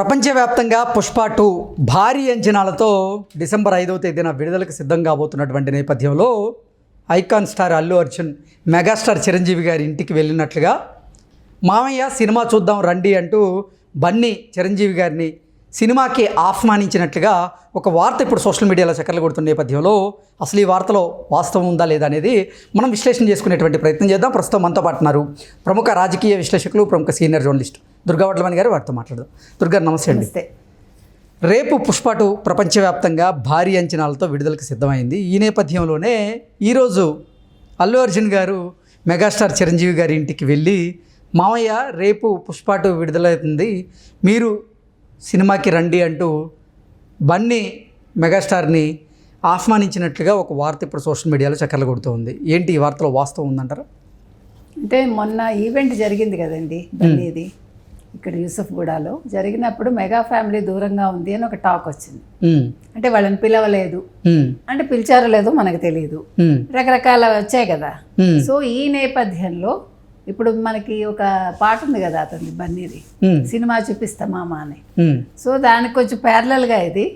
ప్రపంచవ్యాప్తంగా పుష్ప టూ భారీ అంచనాలతో డిసెంబర్ ఐదవ తేదీన విడుదలకు సిద్ధం కాబోతున్నటువంటి నేపథ్యంలో icon star Allu Arjun megastar Chiranjeevi గారి ఇంటికి వెళ్ళినట్లుగా మామయ్య సినిమా చూద్దాం రండి అంటూ బన్నీ చిరంజీవి గారిని సినిమాకి ఆహ్వానించినట్లుగా ఒక వార్త ఇప్పుడు సోషల్ మీడియాలో చక్కర్లు కొడుతున్న నేపథ్యంలో అసలు ఈ వార్తలో వాస్తవం ఉందా లేదా అనేది మనం విశ్లేషణ చేసుకునేటువంటి ప్రయత్నం చేద్దాం. ప్రస్తుతం మనతో పాటున్నారు ప్రముఖ రాజకీయ విశ్లేషకులు ప్రముఖ సీనియర్ జర్నలిస్ట్ దుర్గా వడ్లమణి గారు వారితో మాట్లాడదాం. దుర్గా నమస్తే అండి. రేపు పుష్ప టూ ప్రపంచవ్యాప్తంగా భారీ అంచనాలతో విడుదలకు సిద్ధమైంది. ఈ నేపథ్యంలోనే ఈరోజు అల్లు అర్జున్ గారు మెగాస్టార్ చిరంజీవి గారి ఇంటికి వెళ్ళి మామయ్య రేపు పుష్ప టూ విడుదలవుతుంది మీరు సినిమాకి రండి అంటూ బన్నీ మెగాస్టార్ని ఆహ్వానించినట్లుగా ఒక వార్త ఇప్పుడు సోషల్ మీడియాలో చక్కర్లు కొడుతోంది ఏంటి ఈ వార్తలో వాస్తవం ఉందంటారా? అంటే మొన్న ఈవెంట్ జరిగింది కదండి బన్నీది. ఇక్కడ యూసఫ్గూడలో జరిగినప్పుడు మెగా ఫ్యామిలీ దూరంగా ఉంది అని ఒక టాక్ వచ్చింది. అంటే వాళ్ళని పిలవలేదు. అంటే పిలిచారో లేదో మనకు తెలియదు రకరకాల వచ్చాయి కదా. సో ఈ నేపథ్యంలో ఇప్పుడు మనకి ఒక పాట ఉంది కదా అతని బన్నీది. ఉమ్, సినిమా చూపిస్తా మామ అని. సో దానికి కొంచెం ప్యారలల్గా ఇది.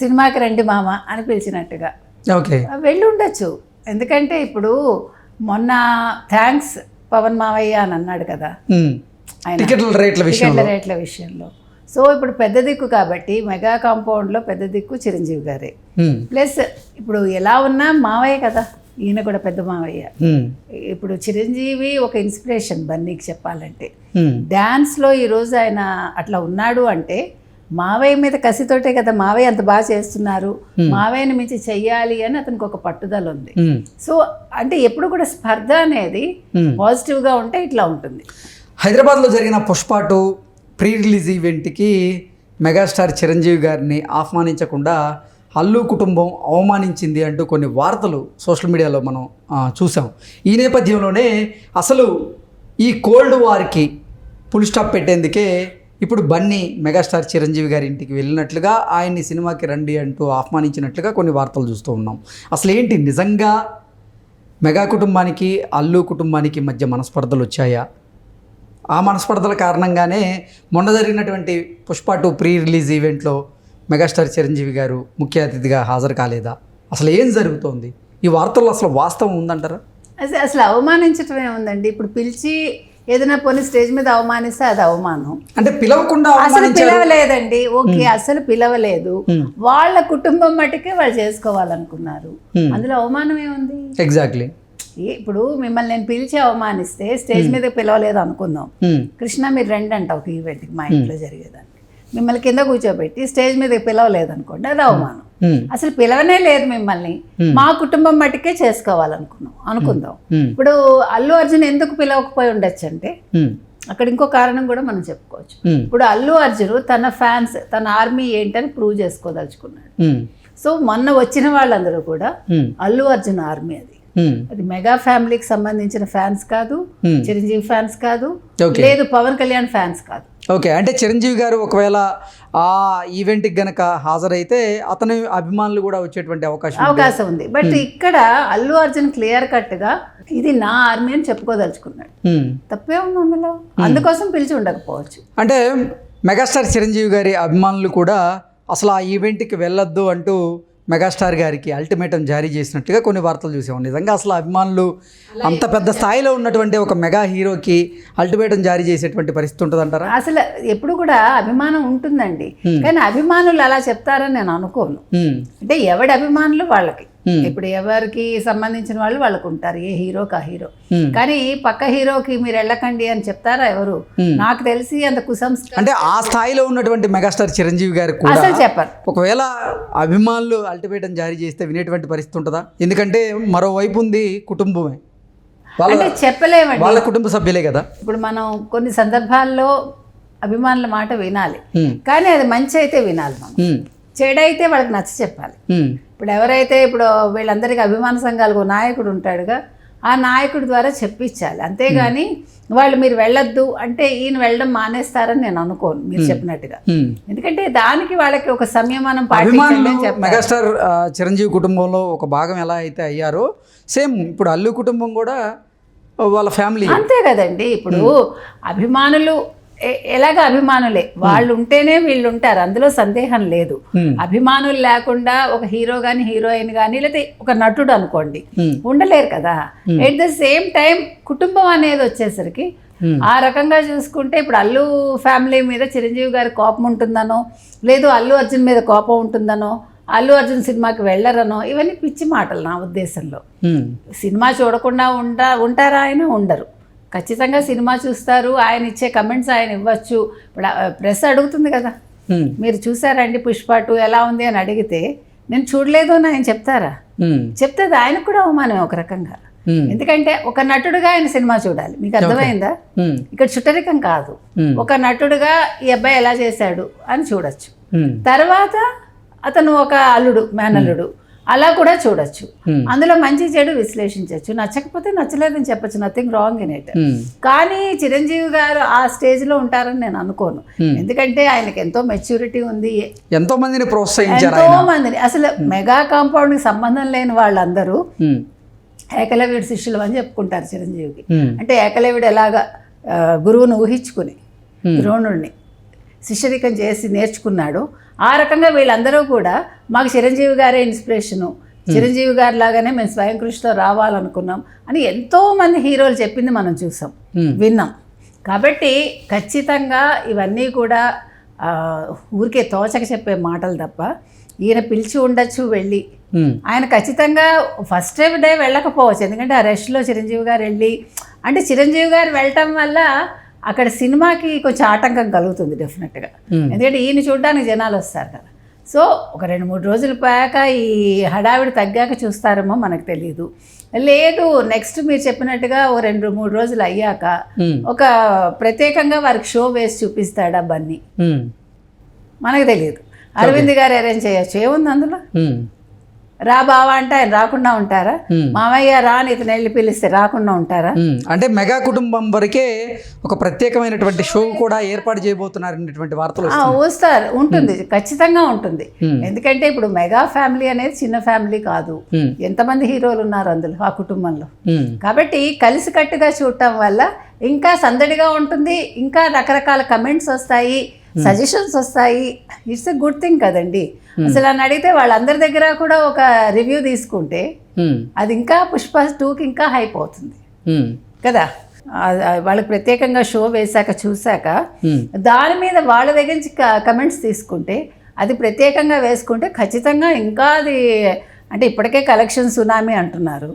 సినిమాకి రండి మామ అని పిలిచినట్టుగా. వెళ్ళి ఉండొచ్చు ఎందుకంటే ఇప్పుడు మొన్న థ్యాంక్స్ పవన్ మావయ్య అని అన్నాడు కదా. టికెట్ల రేట్ల విషయంలో. రేట్ల విషయంలో. సో ఇప్పుడు పెద్ద దిక్కు కాబట్టి మెగా కాంపౌండ్లో పెద్ద దిక్కు చిరంజీవి గారే. ప్లస్ ఇప్పుడు ఎలా ఉన్నా మావయ్య కదా ఈయన కూడా పెద్ద మావయ్య. ఇప్పుడు చిరంజీవి ఒక ఇన్స్పిరేషన్ బన్నీకి చెప్పాలంటే. డ్యాన్స్లో ఈరోజు ఆయన అట్లా ఉన్నాడు అంటే మావయ్య మీద కసితోటే కదా మావయ్య అంత బాగా చేస్తున్నారు. మావయ్యని మించి చెయ్యాలి అని అతనికి ఒక పట్టుదల ఉంది. సో అంటే ఎప్పుడు కూడా స్పర్ధ అనేది. పాజిటివ్గా ఉంటే ఇట్లా ఉంటుంది. హైదరాబాద్లో జరిగిన పుష్ప టూ ప్రీ రిలీజ్ ఈవెంట్కి మెగాస్టార్ చిరంజీవి గారిని ఆహ్వానించకుండా అల్లు కుటుంబం అవమానించింది అంటూ కొన్ని వార్తలు సోషల్ మీడియాలో మనం చూసాం. ఈ నేపథ్యంలోనే అసలు ఈ కోల్డ్ వార్కి ఫుల్ స్టాప్ పెట్టేందుకే ఇప్పుడు బన్నీ మెగాస్టార్ చిరంజీవి గారి ఇంటికి వెళ్ళినట్లుగా ఆయన్ని సినిమాకి రండి అంటూ ఆహ్వానించినట్లుగా కొన్ని వార్తలు చూస్తూ ఉన్నాం. అసలు ఏంటి నిజంగా మెగా కుటుంబానికి అల్లు కుటుంబానికి మధ్య మనస్పర్ధలు వచ్చాయా? ఆ మనస్పర్ధల కారణంగానే మొన్న జరిగినటువంటి పుష్ప టూ ప్రీ రిలీజ్ ఈవెంట్లో మెగాస్టార్ చిరంజీవి గారు ముఖ్య అతిథిగా హాజరు కాలేదా? అసలు ఏం జరుగుతోంది? ఈ వార్తల్లో అసలు వాస్తవం ఉందంటారా? అసలు అసలు అవమానించటం ఏముందండి? ఇప్పుడు పిలిచి ఏదైనా పోనీ స్టేజ్ మీద అవమానిస్తే అది అవమానం. అంటే పిలవకుండా అసలు పిలవలేదండి. ఓకే అసలు పిలవలేదు. వాళ్ళ కుటుంబం మట్టుకే వాళ్ళు చేసుకోవాలనుకున్నారు. అందులో అవమానం ఏముంది? ఎగ్జాక్ట్లీ ఇప్పుడు మిమ్మల్ని నేను పిలిచి అవమానిస్తే స్టేజ్ మీద పిలవలేదు అనుకుందాం. కృష్ణ మీరు రండి అంట ఒక ఈవెంట్కి మా ఇంట్లో జరిగేదానికి. మిమ్మల్ని కింద కూర్చోబెట్టి స్టేజ్ మీద పిలవలేదు అనుకోండి అది అవమానం. అసలు పిలవనే లేదు మిమ్మల్ని. మా కుటుంబం మట్టుకే చేసుకోవాలనుకున్నాం అనుకుందాం. ఇప్పుడు అల్లు అర్జున్ ఎందుకు పిలవకపోయి ఉండొచ్చు అంటే అక్కడ ఇంకో కారణం కూడా మనం చెప్పుకోవచ్చు. ఇప్పుడు అల్లు అర్జున్ తన ఫ్యాన్స్ తన ఆర్మీ ఏంటని ప్రూవ్ చేసుకోదలుచుకున్నాడు. సో మొన్న వచ్చిన వాళ్ళందరూ కూడా అల్లు అర్జున్ ఆర్మీ అది. అది మెగా ఫ్యామిలీకి సంబంధించిన ఫ్యాన్స్ కాదు చిరంజీవి ఫ్యాన్స్ కాదు. లేదు పవన్ కళ్యాణ్ ఫ్యాన్స్ కాదు. ఓకే. అంటే చిరంజీవి గారు ఒకవేళ ఆ ఈవెంట్కి గనక హాజరైతే అతని అభిమానులు కూడా వచ్చేటువంటి అవకాశం. అవకాశం ఉంది. బట్ ఇక్కడ అల్లు అర్జున్ క్లియర్ కట్గా ఇది నా ఆర్మీ అని చెప్పుకోదలుచుకున్నాడు. తప్పే ఉంది అందులో. అందుకోసం పిలిచి ఉండకపోవచ్చు. అంటే మెగాస్టార్ చిరంజీవి గారి అభిమానులు కూడా అసలు ఆ ఈవెంట్కి వెళ్ళొద్దు అంటూ మెగాస్టార్ గారికి అల్టిమేటం జారీ చేసినట్టుగా కొన్ని వార్తలు చూసాము నిజంగా అసలు అభిమానులు అంత పెద్ద స్థాయిలో ఉన్నటువంటి ఒక మెగా హీరోకి అల్టిమేటం జారీ చేసేటువంటి పరిస్థితి ఉంటుందంటారా? అసలు ఎప్పుడు కూడా అభిమానం ఉంటుందండి. కానీ అభిమానులు అలా చెప్తారని నేను అనుకోను. అంటే ఎవడి అభిమానులు వాళ్ళకి. ఇప్పుడు ఎవరికి సంబంధించిన వాళ్ళు వాళ్ళకు ఉంటారు ఏ హీరోకి ఆ హీరో. Hmm. కానీ పక్క హీరోకి మీరు వెళ్ళకండి అని చెప్తారా ఎవరు? నాకు తెలిసి అంత కుసంస్కారం అంటే ఆ స్థాయిలో ఉన్నటువంటి మెగాస్టార్ చిరంజీవి కూడా అసలు చెప్పరు. ఒకవేళ అభిమానులు అల్టిమేటం జారీ చేస్తే వినేటువంటి పరిస్థితి ఉంటుందా? ఎందుకంటే మరోవైపు ఉంది కుటుంబమే. అంటే చెప్పలేమండి. వాళ్ళ కుటుంబ సభ్యులే కదా. ఇప్పుడు మనం కొన్ని సందర్భాల్లో అభిమానుల మాట వినాలి. Hmm. కానీ అది మంచి అయితే వినాలి మనం. Hmm. చెడైతే వాళ్ళకి నచ్చ చెప్పాలి. ఇప్పుడు ఎవరైతే ఇప్పుడు వీళ్ళందరికీ అభిమాన సంఘాలకు నాయకుడు ఉంటాడుగా ఆ నాయకుడి ద్వారా చెప్పించాలి. అంతేగాని వాళ్ళు మీరు వెళ్ళొద్దు అంటే ఈయన వెళ్ళడం మానేస్తారని నేను అనుకోను మీరు చెప్పినట్టుగా. ఎందుకంటే దానికి వాళ్ళకి ఒక సంయమనం పాటించండి మెగాస్టార్ చిరంజీవి కుటుంబంలో ఒక భాగం ఎలా అయితే అయ్యారో సేమ్ ఇప్పుడు అల్లు కుటుంబం కూడా వాళ్ళ ఫ్యామిలీ. అంతే కదండి. ఇప్పుడు అభిమానులు ఎలాగ అభిమానులే? వాళ్ళు ఉంటేనే వీళ్ళు ఉంటారు అందులో సందేహం లేదు. Hmm. అభిమానులు లేకుండా ఒక హీరో కానీ హీరోయిన్ కానీ లేదా ఒక నటుడు అనుకోండి Hmm. ఉండలేరు కదా? ఎట్ ద సేమ్ టైం కుటుంబం అనేది వచ్చేసరికి Hmm. ఆ రకంగా చూసుకుంటే ఇప్పుడు అల్లు ఫ్యామిలీ మీద చిరంజీవి గారి కోపం ఉంటుందనో లేదు అల్లు అర్జున్ మీద కోపం ఉంటుందనో అల్లు అర్జున్ సినిమాకి వెళ్ళరనో ఇవన్నీ పిచ్చి మాటలు నా ఉద్దేశంలో. సినిమా చూడకుండా ఉంటా ఉంటారా ఆయన ఉండరు. ఖచ్చితంగా సినిమా చూస్తారు. ఆయన ఇచ్చే కమెంట్స్ ఆయన ఇవ్వచ్చు. ఇప్పుడు ప్రెస్ అడుగుతుంది కదా. మీరు చూసారండి పుష్ప టూ ఎలా ఉంది అని అడిగితే నేను చూడలేదు అని ఆయన చెప్తారా? చెప్తే ఆయనకు కూడా అవమానమే ఒక రకంగా. ఎందుకంటే ఒక నటుడుగా ఆయన సినిమా చూడాలి. మీకు అర్థమైందా? ఇక్కడ చుట్టరికం కాదు. ఒక నటుడుగా ఈ అబ్బాయి ఎలా చేశాడు అని చూడొచ్చు. తర్వాత అతను ఒక అల్లుడు మేనల్లుడు. అలా కూడా చూడొచ్చు. Hmm. అందులో మంచి చెడు విశ్లేషించవచ్చు నచ్చకపోతే నచ్చలేదని చెప్పొచ్చు. నథింగ్ రాంగ్ ఇన్ ఇట్ కానీ చిరంజీవి గారు ఆ స్టేజ్లో ఉంటారని నేను అనుకోను. Hmm. ఎందుకంటే ఆయనకి ఎంతో మెచ్యూరిటీ ఉంది. ఎంతో మందిని ప్రోత్సహించారు ఎంతో మందిని. అసలు మెగా కాంపౌండ్కి సంబంధం లేని వాళ్ళందరూ ఏకలవ్యుడి శిష్యులు అని చెప్పుకుంటారు చిరంజీవికి. అంటే ఏకలవ్యుడు ఎలాగా గురువును ఊహించుకుని Hmm. ద్రోణుడిని శిష్యరికం చేసి నేర్చుకున్నాడు. ఆ రకంగా వీళ్ళందరూ కూడా మాకు చిరంజీవి గారే ఇన్స్పిరేషను. చిరంజీవి గారి లాగానే మేము స్వయం కృషితో రావాలనుకున్నాం. అని ఎంతో మంది హీరోలు చెప్పింది మనం చూసాం. విన్నాం. కాబట్టి ఖచ్చితంగా ఇవన్నీ కూడా ఊరికే తోచక చెప్పే మాటలు తప్ప ఈయన పిలిచి ఉండొచ్చు వెళ్ళి. ఆయన ఖచ్చితంగా ఫస్ట్ డే వెళ్ళకపోవచ్చు. ఎందుకంటే ఆ రష్లో చిరంజీవి గారు వెళ్ళి అంటే చిరంజీవి గారు వెళ్ళటం వల్ల అక్కడ సినిమాకి కొంచెం ఆటంకం కలుగుతుంది డెఫినెట్గా Hmm. ఎందుకంటే ఈయన చూడడానికి జనాలు వస్తారు కదా. సో ఒక రెండు మూడు రోజులు పోయాక ఈ హడావిడి తగ్గాక చూస్తారేమో మనకు తెలియదు లేదు నెక్స్ట్ మీరు చెప్పినట్టుగా ఓ రెండు మూడు రోజులు అయ్యాక ఉమ్, ఒక ప్రత్యేకంగా వారికి షో వేసి చూపిస్తాడా బన్నీ? ఉమ్, మనకు తెలియదు అరవింద్ గారు అరేంజ్ చేయొచ్చు. ఏముంది అందులో? రా బావా అంటే ఆయన రాకుండా ఉంటారా. మామయ్య రా ఇతను వెళ్ళి పిలిస్తే రాకుండా ఉంటారా? అంటే మెగా కుటుంబం వరకే ఒక ప్రత్యేకమైనటువంటి షో కూడా ఏర్పాటు చేయబోతున్నారనేటువంటి వార్తలు ఆ, వస్తారు. ఉంటుంది. ఖచ్చితంగా ఉంటుంది. ఎందుకంటే ఇప్పుడు మెగా ఫ్యామిలీ అనేది చిన్న ఫ్యామిలీ కాదు. ఎంతమంది హీరోలు ఉన్నారు అందులో ఆ కుటుంబంలో? కాబట్టి కలిసికట్టుగా చూడటం వల్ల ఇంకా సందడిగా ఉంటుంది. ఇంకా రకరకాల కమెంట్స్ వస్తాయి. సజెషన్స్ వస్తాయి. ఇట్స్ ఎ గుడ్ థింగ్ కదండి. అసలు అని అడిగితే వాళ్ళందరి దగ్గర కూడా ఒక రివ్యూ తీసుకుంటే ఉమ్, అది ఇంకా పుష్ప టూకి ఇంకా హైప్ అవుతుంది. కదా? వాళ్ళకి ప్రత్యేకంగా షో వేశాక చూశాక దాని మీద వాళ్ళ దగ్గర నుంచి కమెంట్స్ తీసుకుంటే అది ప్రత్యేకంగా వేసుకుంటే ఖచ్చితంగా ఇంకా అది అంటే ఇప్పటికే కలెక్షన్ సునామీ అంటున్నారు.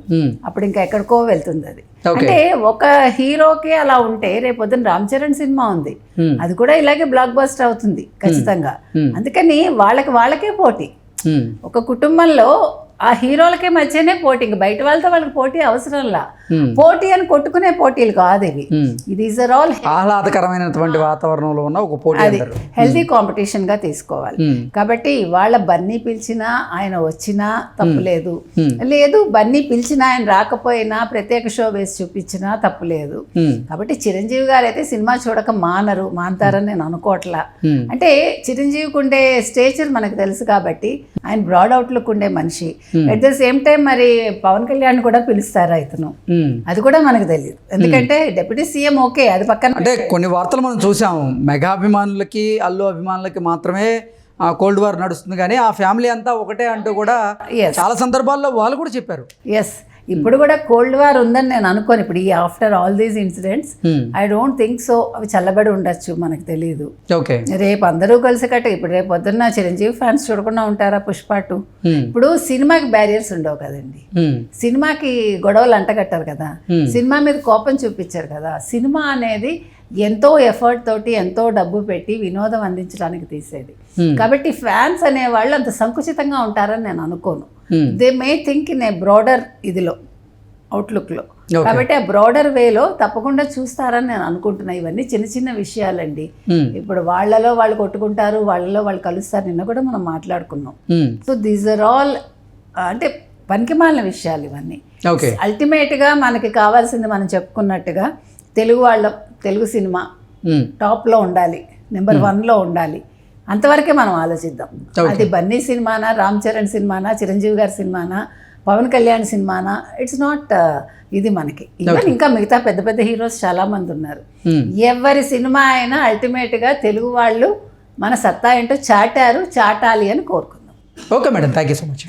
అప్పుడు ఇంకా ఎక్కడికో వెళ్తుంది అది. అంటే ఒక హీరోకి అలా ఉంటే రేపు పొద్దున్న రామ్ చరణ్ సినిమా ఉంది. అది కూడా ఇలాగే బ్లాక్ బస్టర్ అవుతుంది ఖచ్చితంగా. అందుకని వాళ్ళకి వాళ్ళకే పోటీ. ఒక కుటుంబంలో ఆ హీరోలకే మధ్యనే పోటీ. ఇంక బయట వాళ్ళతో వాళ్ళకి పోటీ అవసరంలా. పోటీ అని కొట్టుకునే పోటీలు కాదు ఇవి. ఈజ్ ఆర్ ఆల్ ఆహ్లాదకరమైనటువంటి వాతావరణంలో ఉన్న ఒక పోటీ అది హెల్తీ కాంపిటీషన్గా తీసుకోవాలి. ఉమ్, కాబట్టి ఇవాళ బన్నీ పిలిచినా ఆయన వచ్చినా తప్పులేదు Hmm. లేదు. బన్నీ పిలిచినా ఆయన రాకపోయినా ప్రత్యేక షో వేసి చూపించినా తప్పులేదు కాబట్టి చిరంజీవి గారు అయితే సినిమా చూడక మానరు మానతారని నేను అనుకోవట్లా. అంటే చిరంజీవికి ఉండే స్టేచర్ మనకు తెలుసు కాబట్టి ఆయన బ్రాడ్ అవుట్లుక్ ఉండే మనిషి. అట్ ద సేమ్ టైం మరి పవన్ కళ్యాణ్ కూడా పిలుస్తారా ఇతను. ఉమ్. అది కూడా మనకు తెలియదు ఎందుకంటే డిప్యూటీ సీఎం ఓకే అది పక్కన అంటే కొన్ని వార్తలు మనం చూసాం మెగా అభిమానులకి అల్లు అభిమానులకి మాత్రమే ఆ కోల్డ్ వార్ నడుస్తుంది. కానీ ఆ ఫ్యామిలీ అంతా ఒకటే అంటూ కూడా. చాలా సందర్భాల్లో వాళ్ళు కూడా చెప్పారు. ఎస్ ఇప్పుడు కూడా కోల్డ్ వార్ ఉందని నేను అనుకోను. ఇప్పుడు ఈ after all these incidents um, I don't think so అవి చల్లబడి ఉండొచ్చు మనకు తెలియదు ఓకే. రేపు అందరూ కలిసి కట్ట ఇప్పుడు రేపు పొద్దున్న చిరంజీవి ఫ్యాన్స్ చూడకుండా ఉంటారా పుష్ప టూ? ఉమ్, ఇప్పుడు సినిమాకి బ్యారియర్స్ ఉండవు కదండి. ఉమ్, సినిమాకి గొడవలు అంటగట్టారు కదా. Hmm. సినిమా మీద కోపం చూపించారు కదా. సినిమా అనేది ఎంతో ఎఫర్ట్ తోటి ఎంతో డబ్బు పెట్టి వినోదం అందించడానికి తీసేది. Hmm. కాబట్టి ఫ్యాన్స్ అనేవాళ్ళు అంత సంకుచితంగా ఉంటారని నేను అనుకోను. They may think in a broader ఇదిలో అవుట్లుక్లో. కాబట్టి ఆ బ్రాడర్ వేలో తప్పకుండా చూస్తారని నేను అనుకుంటున్నా. ఇవన్నీ చిన్న చిన్న విషయాలండి. ఉమ్, ఇప్పుడు వాళ్ళలో వాళ్ళు కొట్టుకుంటారు వాళ్ళలో వాళ్ళు కలుస్తారు నిన్న కూడా మనం మాట్లాడుకున్నాం. సో దీస్ ఆర్ ఆల్ అంటే పనికిమాలిన విషయాలు ఇవన్నీ. అల్టిమేట్గా మనకి కావాల్సింది మనం చెప్పుకున్నట్టుగా తెలుగు వాళ్ళ తెలుగు సినిమా ఉమ్, టాప్లో ఉండాలి నెంబర్ వన్లో ఉండాలి. అంతవరకే మనం ఆలోచిద్దాం. అది బన్నీ సినిమానా రామ్ చరణ్ సినిమానా చిరంజీవి గారి సినిమానా పవన్ కళ్యాణ్ సినిమానా ఇట్స్ నాట్ ఇది మనకి. ఈవెన్ ఇంకా మిగతా పెద్ద పెద్ద హీరోస్ చాలా మంది ఉన్నారు. Hmm. ఎవరి సినిమా అయినా అల్టిమేట్గా తెలుగు వాళ్ళు మన సత్తా ఏంటో చాటారు చాటాలి అని కోరుకుందాం. Okay madam thank you so much